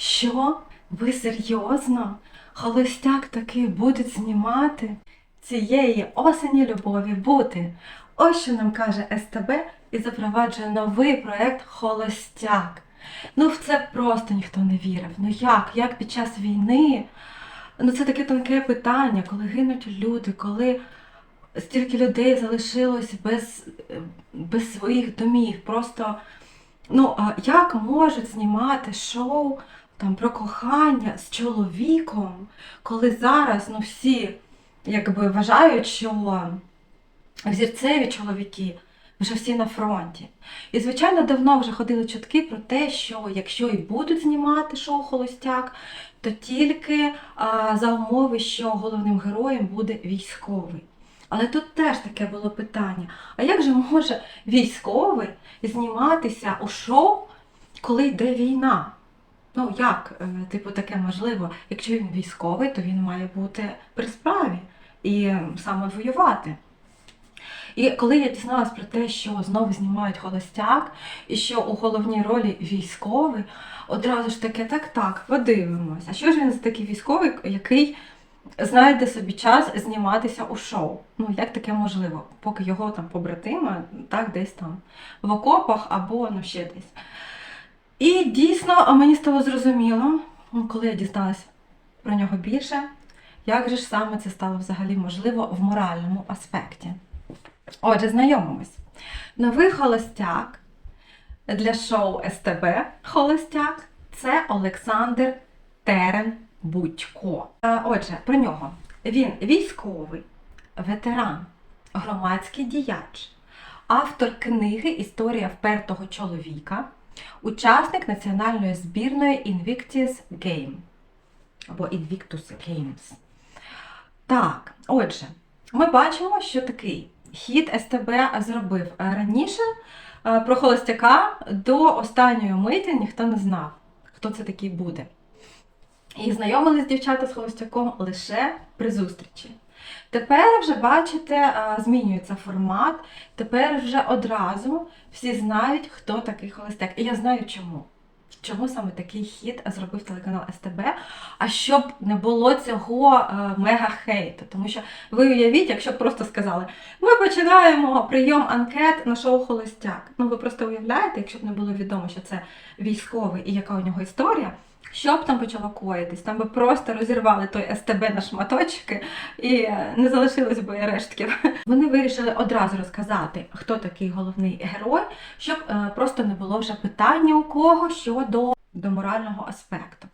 Що? Ви серйозно? Холостяк таки будуть знімати? Цієї осені любові бути. Ось що нам каже СТБ і запроваджує новий проект Холостяк. Ну, в це просто ніхто не вірив. Ну як? Як під час війни? Ну це таке тонке питання, коли гинуть люди, коли стільки людей залишилось без, без своїх домів. Просто ну як можуть знімати шоу там про кохання з чоловіком, коли зараз ну всі якби вважають, що взірцеві чоловіки вже всі на фронті. І, звичайно, давно вже ходили чутки про те, що якщо і будуть знімати шоу Холостяк, то тільки а, за умови, що головним героєм буде військовий. Але тут теж таке було питання: а як же може військовий зніматися у шоу, коли йде війна? Ну як, е, типу, таке можливо? Якщо він військовий, то він має бути при справі і саме воювати. І коли я дізналась про те, що знову знімають холостяк, і що у головній ролі військовий, одразу ж таке, так, так, подивимось. А що ж він такий військовий, який знайде собі час зніматися у шоу? Ну, як таке можливо, поки його там побратима, так, десь там в окопах або ну, ще десь. І дійсно мені стало зрозуміло, ну, коли я дізналась про нього більше, як же ж саме це стало взагалі можливо в моральному аспекті. Отже, знайомимось. Новий холостяк для шоу СТБ Холостяк це Олександр Терен Будько. Отже, про нього. Він військовий, ветеран, громадський діяч, автор книги Історія впертого чоловіка, учасник національної збірної Invictus Game або Invictus Games. Так, отже, ми бачимо, що такий хід СТБ зробив раніше. е, Про холостяка до останньої миті ніхто не знав, хто це такий буде. І знайомились дівчата з холостяком лише при зустрічі. Тепер вже, бачите, е, змінюється формат. Тепер вже одразу всі знають, хто такий холостяк. І я знаю чому. Чому саме такий хід зробив телеканал СТБ? А щоб не було цього е, мега-хейту. Тому що ви уявіть, якщо б просто сказали, ми починаємо прийом анкет на шоу Холостяк. Ну ви просто уявляєте, якщо б не було відомо, що це військовий і яка у нього історія. Що б там почало коїтись? Там би просто розірвали той СТБ на шматочки і е, не залишилось би рештків. Вони вирішили одразу розказати, хто такий головний герой, щоб е, просто не було вже питання у кого щодо до морального аспекту.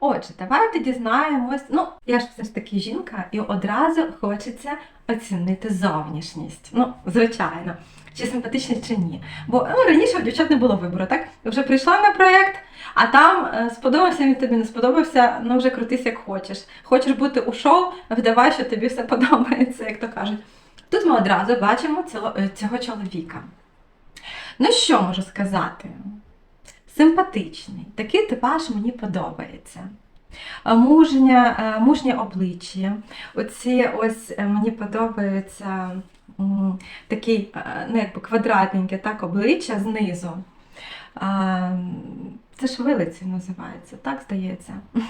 Отже, давайте дізнаємось. Ну, я ж все ж таки жінка, і одразу хочеться оцінити зовнішність. Ну, звичайно, чи симпатичний, чи ні. Бо ну, раніше у дівчат не було вибору, так? Вже прийшла на проєкт, а там е, сподобався він тобі, не сподобався, ну вже крутись як хочеш. Хочеш бути у шоу, вдавай, що тобі все подобається, як то кажуть. Тут ми одразу бачимо цього, е, цього чоловіка. Ну що можу сказати? Симпатичний, такий типаж мені подобається. Е, Мужня, мужнє обличчя. Оці ось мені подобається такий, ну, якби квадратненьке так, обличчя знизу. А, Це ж вилиці називається, так здається.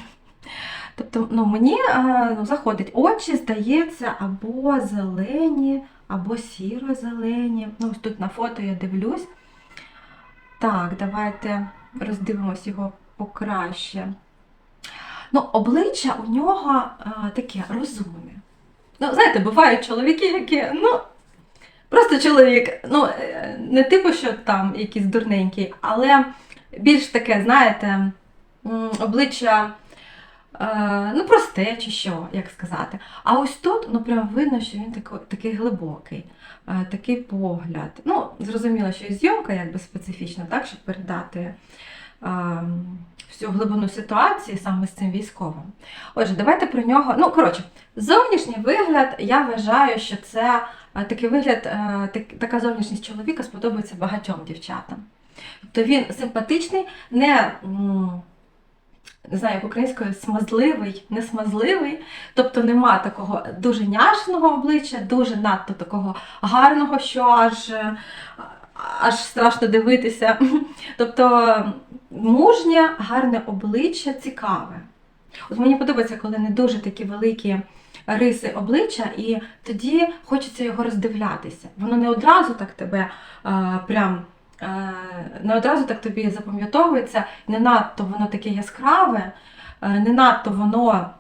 Тобто, ну, мені е, ну, заходить очі, здається, або зелені, або сіро-зелені. Ну, ось тут на фото я дивлюсь. Так, давайте роздивимось його покраще. Ну, обличчя у нього е, таке розумне. Ну, знаєте, бувають чоловіки, які, ну, просто чоловік, ну, е, не типу, що там якийсь дурненький, але більш таке, знаєте, обличчя. Е, ну, просте чи що, як сказати. А ось тут, ну прям видно, що він тако, такий глибокий, е, такий погляд. Ну, зрозуміло, що і зйомка якби специфічна, так, щоб передати е, всю глибину ситуації саме з цим військовим. Отже, давайте про нього. Ну, коротше, зовнішній вигляд, я вважаю, що це такий вигляд, так, така зовнішність чоловіка сподобається багатьом дівчатам. Тобто він симпатичний, не. не знаю, як українською смазливий, не смазливий, тобто нема такого дуже няшного обличчя, дуже надто такого гарного, що аж, аж страшно дивитися. Тобто мужнє, гарне обличчя, цікаве. От мені подобається, коли не дуже такі великі риси обличчя, і тоді хочеться його роздивлятися. Воно не одразу так тебе а, прям. Е, Не одразу так тобі запам'ятовується, не надто воно таке яскраве, е, не надто воно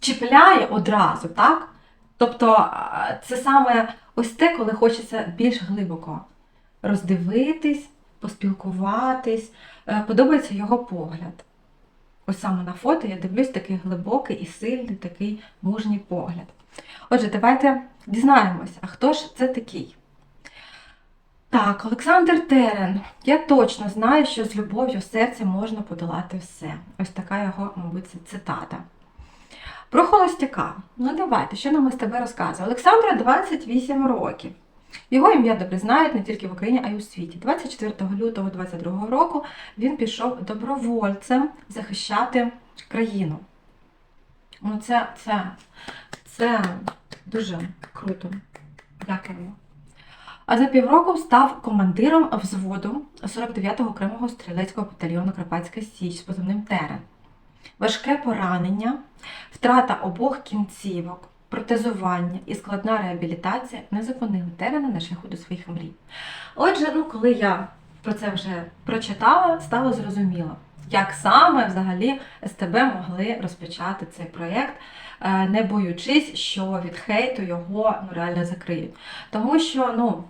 чіпляє одразу, так? Тобто е, це саме ось те, коли хочеться більш глибоко роздивитись, поспілкуватись. Подобається його погляд. Ось саме на фото я дивлюсь такий глибокий і сильний такий мужній погляд. Отже, давайте дізнаємося, а хто ж це такий? Так, Олександр Терен. Я точно знаю, що з любов'ю в серці можна подолати все. Ось така його, мабуть, цитата. Про холостяка. Ну давайте, що нам із тебе розказує? Олександра 28 років. Його ім'я добре знають не тільки в Україні, а й у світі. 24 лютого 22 року він пішов добровольцем захищати країну. Ну, це, це, це дуже круто. Дякую. А за півроку став командиром взводу 49-го окремого стрілецького батальйону Карпатська Січ з позивним Терен. Важке поранення, втрата обох кінцівок, протезування і складна реабілітація не зупинили Терена на шляху до своїх мрій. Отже, ну, коли я про це вже прочитала, стало зрозуміло, як саме взагалі СТБ могли розпочати цей проєкт, не боючись, що від хейту його ну, реально закриють. Тому що, ну,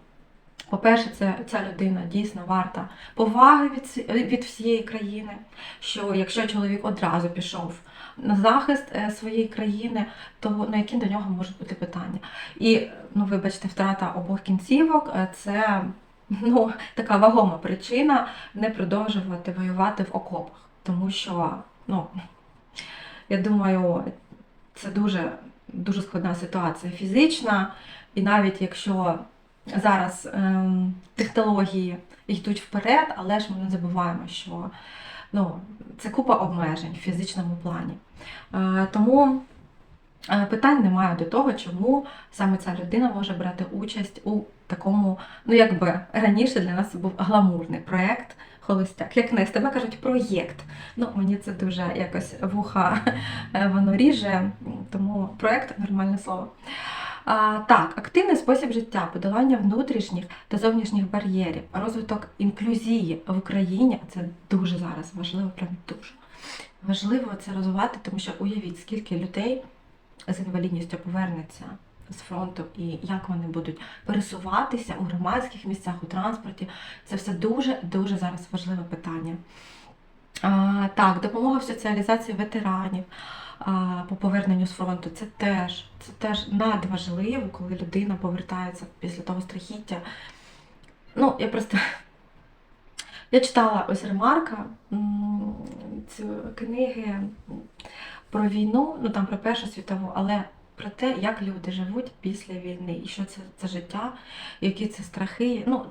по-перше, це ця людина дійсно варта поваги від, від всієї країни. Що якщо чоловік одразу пішов на захист е, своєї країни, то на які до нього можуть бути питання? І ну, вибачте, втрата обох кінцівок е, це ну, така вагома причина не продовжувати воювати в окопах. Тому що, ну, я думаю, це дуже, дуже складна ситуація фізична, і навіть якщо зараз ем, технології йдуть вперед, але ж ми не забуваємо, що ну, це купа обмежень в фізичному плані. Е, тому е, питань немає до того, чому саме ця людина може брати участь у такому, ну якби раніше для нас був гламурний проєкт. Холостяк, як не з тебе кажуть, проєкт. Ну, мені це дуже якось вуха е, воно ріже, тому проєкт нормальне слово. А, так, активний спосіб життя, подолання внутрішніх та зовнішніх бар'єрів, розвиток інклюзії в Україні це дуже зараз важливо, прям дуже важливо це розвивати, тому що уявіть, скільки людей з інвалідністю повернеться з фронту і як вони будуть пересуватися у громадських місцях, у транспорті. Це все дуже дуже зараз важливе питання. А, так, допомога в соціалізації ветеранів а, по поверненню з фронту. Це теж, це теж надважливо, коли людина повертається після того страхіття. Ну, я просто. Я читала ось ремарка цю книги про війну, ну там про Першу світову, але про те, як люди живуть після війни, і що це, це життя, які це страхи. Ну,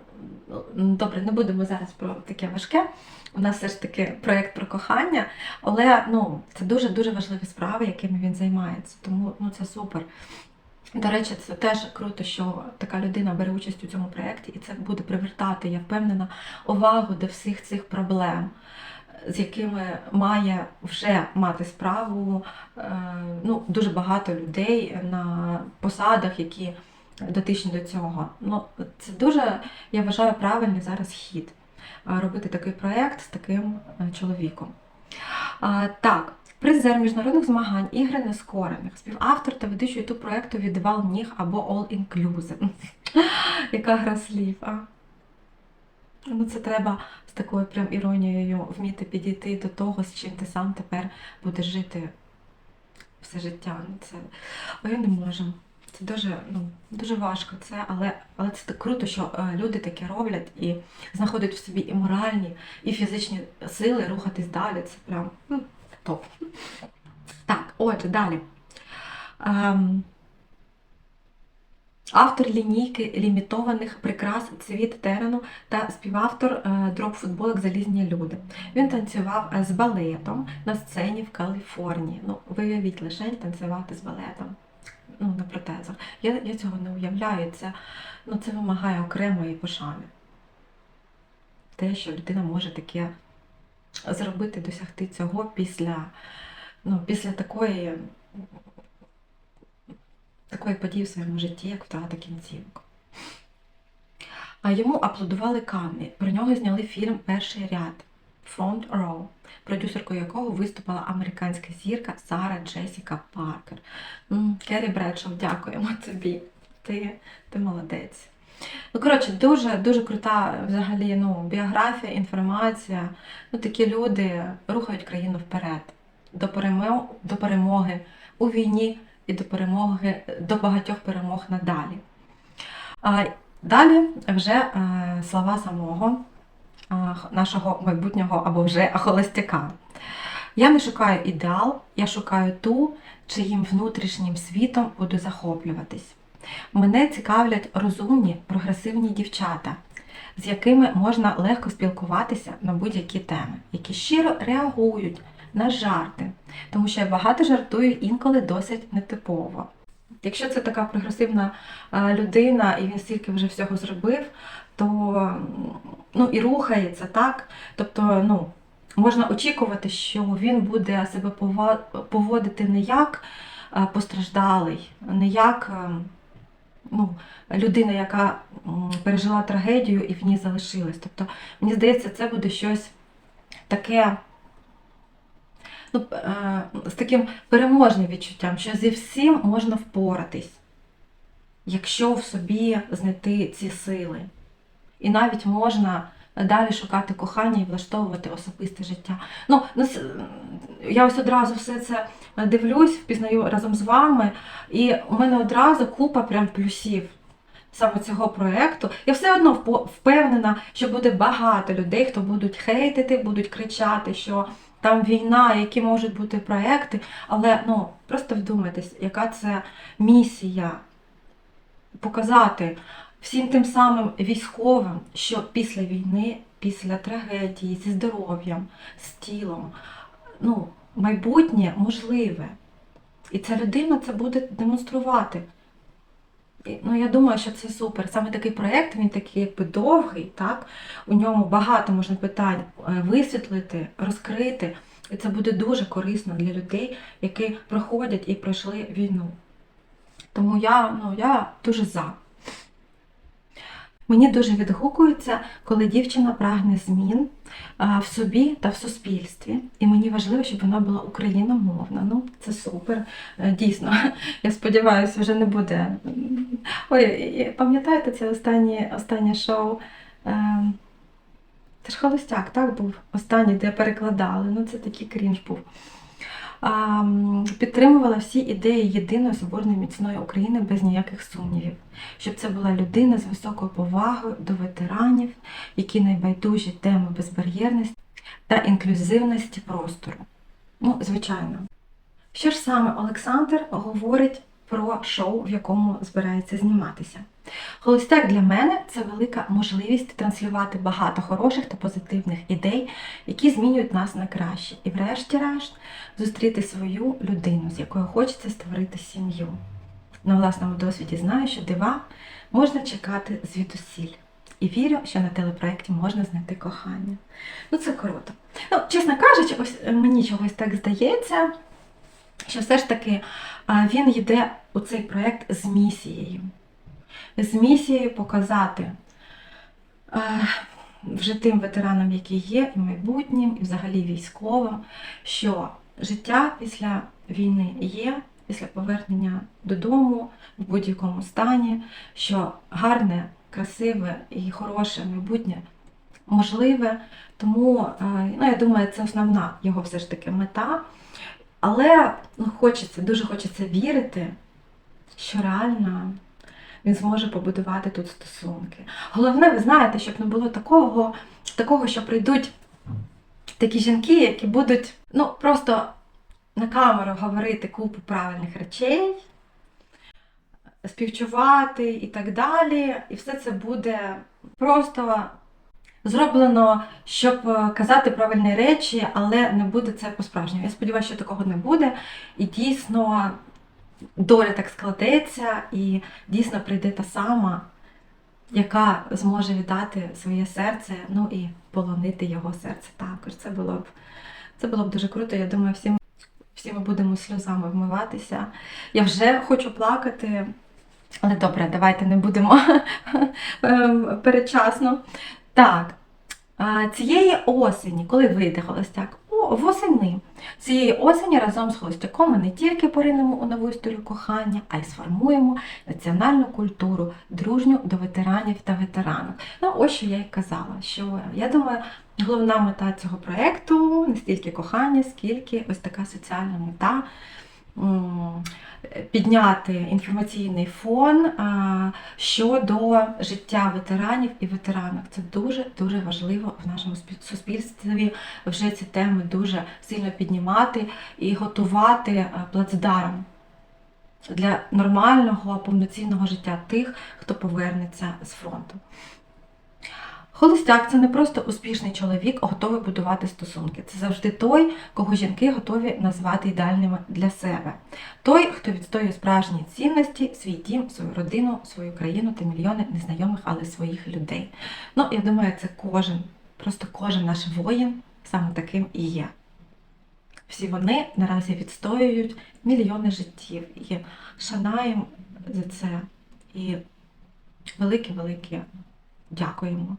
ну, добре, не будемо зараз про таке важке. У нас все ж таки проєкт про кохання, але ну, це дуже-дуже важливі справи, якими він займається. Тому ну, це супер. До речі, це теж круто, що така людина бере участь у цьому проєкті, і це буде привертати, я впевнена, увагу до всіх цих проблем, з якими має вже мати справу е, ну, дуже багато людей на посадах, які дотичні до цього. Ну, це дуже, я вважаю, правильний зараз хід е, робити такий проєкт з таким е, чоловіком. Так, призер міжнародних змагань ігри нескорених, співавтор та ведучий ютуб проєкту Відвал ніг або All Inclusive. Яка гра слів, а? Ну, це треба з такою прям іронією вміти підійти до того, з чим ти сам тепер будеш жити все життя. Ну, Це... О, не можу. Це дуже, ну, дуже важко це, але, але це так круто, що е, люди таке роблять і знаходять в собі і моральні, і фізичні сили рухатись далі. Це прям м, топ. Так, отже, далі. Ем, автор лінійки лімітованих прикрас цвіт терену та співавтор е, дроп футболок Залізні люди. Він танцював е, з балетом на сцені в Каліфорнії. Ну, виявіть лише танцювати з балетом. ну, на протезах. Я, я цього не уявляю. Це, ну, це вимагає окремої пошани. Те, що людина може таке зробити, досягти цього після, ну, після такої, такої події в своєму житті, як втрата кінцівок. А йому аплодували камні. Про нього зняли фільм Перший ряд Front Row, продюсеркою якого виступила американська зірка Сара Джесіка Паркер. Керрі Бредшоу, дякуємо тобі. Ти, ти молодець. Ну, коротше, дуже, дуже крута взагалі ну, біографія, інформація. Ну, такі люди рухають країну вперед до перемоги у війні і до перемоги, до багатьох перемог надалі. А, далі вже е, слова самого е, нашого майбутнього або вже холостяка. Я не шукаю ідеал, я шукаю ту, чиїм внутрішнім світом буду захоплюватись. Мене цікавлять розумні, прогресивні дівчата, з якими можна легко спілкуватися на будь-які теми, які щиро реагують на жарти, тому що я багато жартую інколи досить нетипово. Якщо це така прогресивна е, людина, і він стільки вже всього зробив, то ну, і рухається так. Тобто, ну, можна очікувати, що він буде себе поводити не як е, постраждалий, не як е, ну, людина, яка пережила трагедію і в ній залишилась. Тобто, мені здається, це буде щось таке. Ну, е, з таким переможним відчуттям, що зі всім можна впоратись, якщо в собі знайти ці сили. І навіть можна далі шукати кохання і влаштовувати особисте життя. Ну, ну, я ось одразу все це дивлюсь, впізнаю разом з вами, і у мене одразу купа прям плюсів саме цього проєкту. Я все одно впевнена, що буде багато людей, хто будуть хейтити, будуть кричати, що там війна, які можуть бути проекти, але ну просто вдумайтесь, яка це місія показати всім тим самим військовим, що після війни, після трагедії, зі здоров'ям, з тілом, ну, майбутнє можливе. І ця людина це буде демонструвати. Ну, я думаю, що це супер. Саме такий проєкт, він такий якби довгий, так? у ньому багато можна питань е, висвітлити, розкрити. І це буде дуже корисно для людей, які проходять і пройшли війну. Тому я, ну, я дуже за. Мені дуже відгукується, коли дівчина прагне змін в собі та в суспільстві. І мені важливо, щоб вона була україномовна. Ну, це супер. Е, Дійсно, я сподіваюся, вже не буде. Ой, пам'ятаєте це останнє, останнє шоу? Ем, Це ж холостяк, так був? Останній, де перекладали. Ну, це такий крінж був. Підтримувала всі ідеї єдиної соборної міцної України без ніяких сумнівів, щоб це була людина з високою повагою до ветеранів, які найбайдужі теми безбар'єрності та інклюзивності простору. Ну, звичайно. Що ж саме Олександр говорить про шоу, в якому збирається зніматися? Холостяк для мене це велика можливість транслювати багато хороших та позитивних ідей, які змінюють нас на краще. І врешті-решт зустріти свою людину, з якою хочеться створити сім'ю. На власному досвіді знаю, що дива можна чекати звідусіль. І вірю, що на телепроєкті можна знайти кохання. Ну, це круто. Ну, чесно кажучи, ось мені чогось так здається, що все ж таки він йде у цей проєкт з місією. З місією показати е, вже тим ветеранам, які є, і майбутнім, і взагалі військовим, що життя після війни є, після повернення додому в будь-якому стані, що гарне, красиве і хороше майбутнє можливе. Тому е, ну, я думаю, це основна його все ж таки мета. Але ну, хочеться, дуже хочеться вірити, що реально він зможе побудувати тут стосунки. Головне, ви знаєте, щоб не було такого, такого, що прийдуть такі жінки, які будуть ну, просто на камеру говорити купу правильних речей, співчувати і так далі. І все це буде просто зроблено, щоб е, казати правильні речі, але не буде це по-справжньому. Я сподіваюся, що такого не буде. І дійсно доля так складеться і дійсно прийде та сама, яка зможе віддати своє серце, ну і полонити його серце також. Це було б, це було б дуже круто. Я думаю, всі, всі ми будемо сльозами вмиватися. Я вже хочу плакати. Але добре, давайте не будемо ем, передчасно. Так, цієї осені, коли вийде холостяк? Восени. Цієї осені разом з холостяком ми не тільки поринемо у нову історію кохання, а й сформуємо національну культуру, дружню до ветеранів та ветеранок. Ну, ось що я й казала, що я думаю, головна мета цього проєкту не стільки кохання, скільки ось така соціальна мета. Підняти інформаційний фон щодо життя ветеранів і ветеранок. Це дуже дуже важливо в нашому суспільстві вже ці теми дуже сильно піднімати і готувати а, плацдарм для нормального повноцінного життя тих, хто повернеться з фронту. Холостяк це не просто успішний чоловік, готовий будувати стосунки. Це завжди той, кого жінки готові назвати ідеальними для себе. Той, хто відстоює справжні цінності, свій дім, свою родину, свою країну та мільйони незнайомих, але своїх людей. Ну, я думаю, це кожен, просто кожен наш воїн саме таким і є. Всі вони наразі відстоюють мільйони життів і шанаємо за це. І велике-велике дякуємо.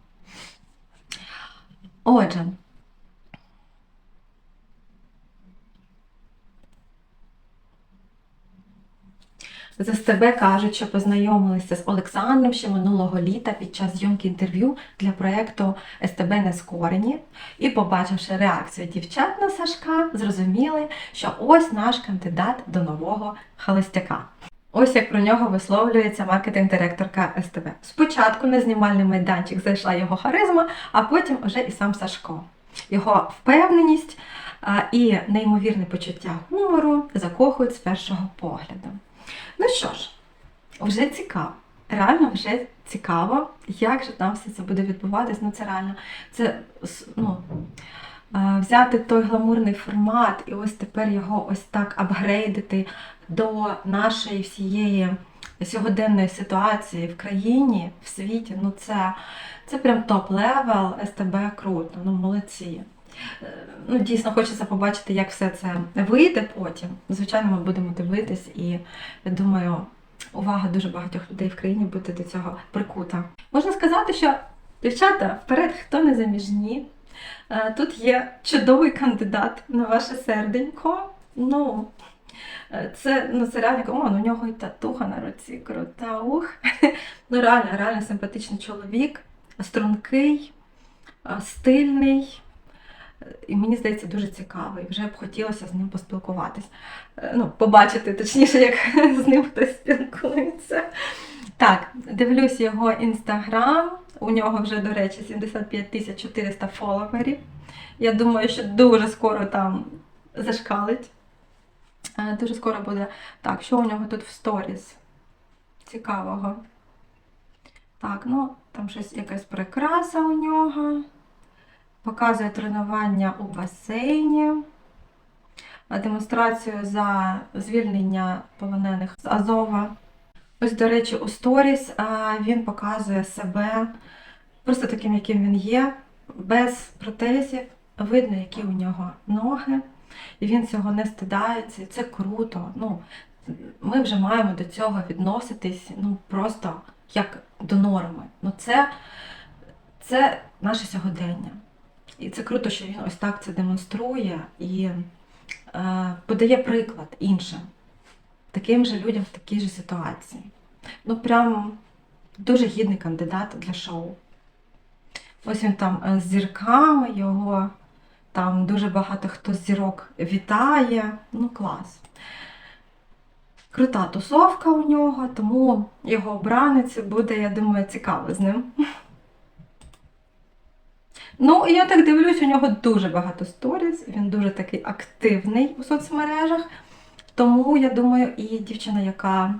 Отже, з СТБ кажуть, що познайомилися з Олександром ще минулого літа під час зйомки інтерв'ю для проєкту СТБ Нескорені. І, побачивши реакцію дівчат на Сашка, зрозуміли, що ось наш кандидат до нового холостяка. Ось як про нього висловлюється маркетинг-директорка СТБ. Спочатку на знімальний майданчик зайшла його харизма, а потім уже і сам Сашко. Його впевненість і неймовірне почуття гумору закохують з першого погляду. Ну що ж, вже цікаво. Реально вже цікаво, як же там все це буде відбуватись. Ну це реально це ну, взяти той гламурний формат і ось тепер його ось так апгрейдити до нашої всієї сьогоденної ситуації в країні, в світі. Ну це, це прям топ-левел, СТБ круто, ну молодці. Е, Ну, дійсно, хочеться побачити, як все це вийде потім. Звичайно, ми будемо дивитись, і я думаю, увага дуже багатьох людей в країні буде до цього прикута. Можна сказати, що дівчата, вперед, хто не заміжні. Е, Тут є чудовий кандидат на ваше серденько. Ну, е, це, ну, це реально, о, ну, у нього і татуха на руці крута. Ух. Ну, реально, реально симпатичний чоловік, стрункий, е, стильний. І мені здається, дуже цікавий. Вже б хотілося з ним поспілкуватись. Ну, побачити, точніше, як з ним хтось спілкується. Так, дивлюсь його інстаграм. У нього вже, до речі, 75 тисяч 400 фоловерів. Я думаю, що дуже скоро там зашкалить. Е, Дуже скоро буде. Так, що у нього тут в сторіс? Цікавого. Так, ну, там щось якась прикраса у нього. Показує тренування у басейні. Демонстрацію за звільнення полонених з Азова. Ось, до речі, у сторіс він показує себе просто таким, яким він є, без протезів. Видно, які у нього ноги, і він цього не стидається. і Це круто. Ну, ми вже маємо до цього відноситись ну, просто як до норми. Ну, це, це наше сьогодення. І це круто, що він ось так це демонструє і е, подає приклад іншим, таким же людям в такій же ситуації. Ну, прям дуже гідний кандидат для шоу. Ось він там е, з зірками, його там дуже багато хто з зірок вітає. Ну, клас. Крута тусовка у нього, тому його обраниці буде, я думаю, цікаво з ним. Ну, і я так дивлюсь, у нього дуже багато сторіс, він дуже такий активний у соцмережах. Тому я думаю, і дівчина, яка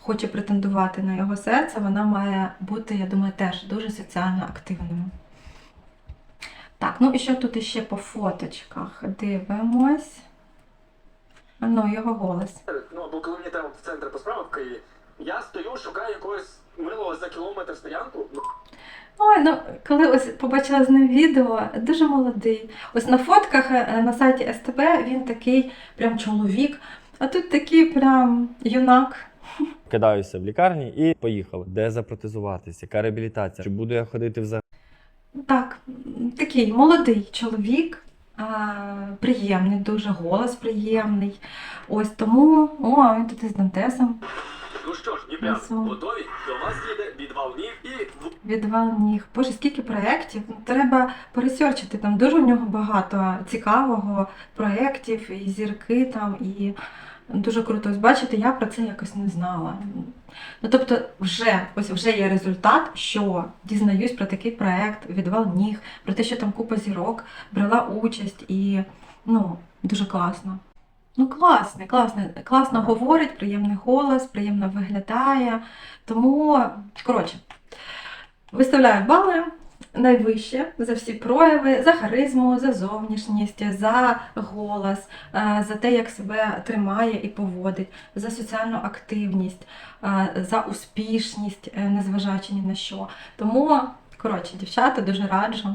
хоче претендувати на його серце, вона має бути, я думаю, теж дуже соціально активною. Так, ну і що тут іще по фоточках? Дивимось. Ну, його голос. Ну, ну коли мені треба в центр по справах в Києві, я стою, шукаю якогось милого за кілометр стоянку. Ой, ну коли ось побачила з ним відео, дуже молодий. Ось на фотках е, на сайті СТБ він такий прям чоловік, а тут такий прям юнак. Кидаюся в лікарні і поїхали. Де запротезуватися? Яка реабілітація? Чи буду я ходити взагалі? Так, такий молодий чоловік, а, приємний, дуже голос приємний. Ось тому, о, він тут із Дантесом ну що ж, Красу. готові? До вас їде відвал ніг в-. Боже, скільки проєктів. Треба пересерчити. Там дуже у нього багато цікавого проєктів, і зірки там, і дуже круто. Ось бачите, я про це якось не знала. Ну тобто, вже ось вже є результат, що дізнаюсь про такий проєкт, відвал ніг, про те, що там купа зірок брала участь, і ну, дуже класно. Ну, класний, класний, класно говорить, приємний голос, приємно виглядає. Тому, коротше, виставляю бали найвище за всі прояви, за харизму, за зовнішність, за голос, е, за те, як себе тримає і поводить, за соціальну активність, е, за успішність, е, незважаючи ні на що. Тому, коротше, дівчата, дуже раджу.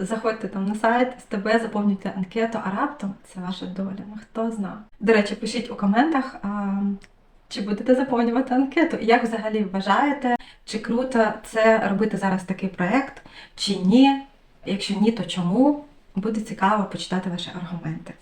Заходьте там на сайт, СТБ, заповнюйте анкету, а раптом це ваша доля. Ну хто знає. До речі, пишіть у коментах, чи будете заповнювати анкету, як взагалі вважаєте, чи круто це робити зараз такий проект, чи ні. Якщо ні, то чому? Буде цікаво почитати ваші аргументи.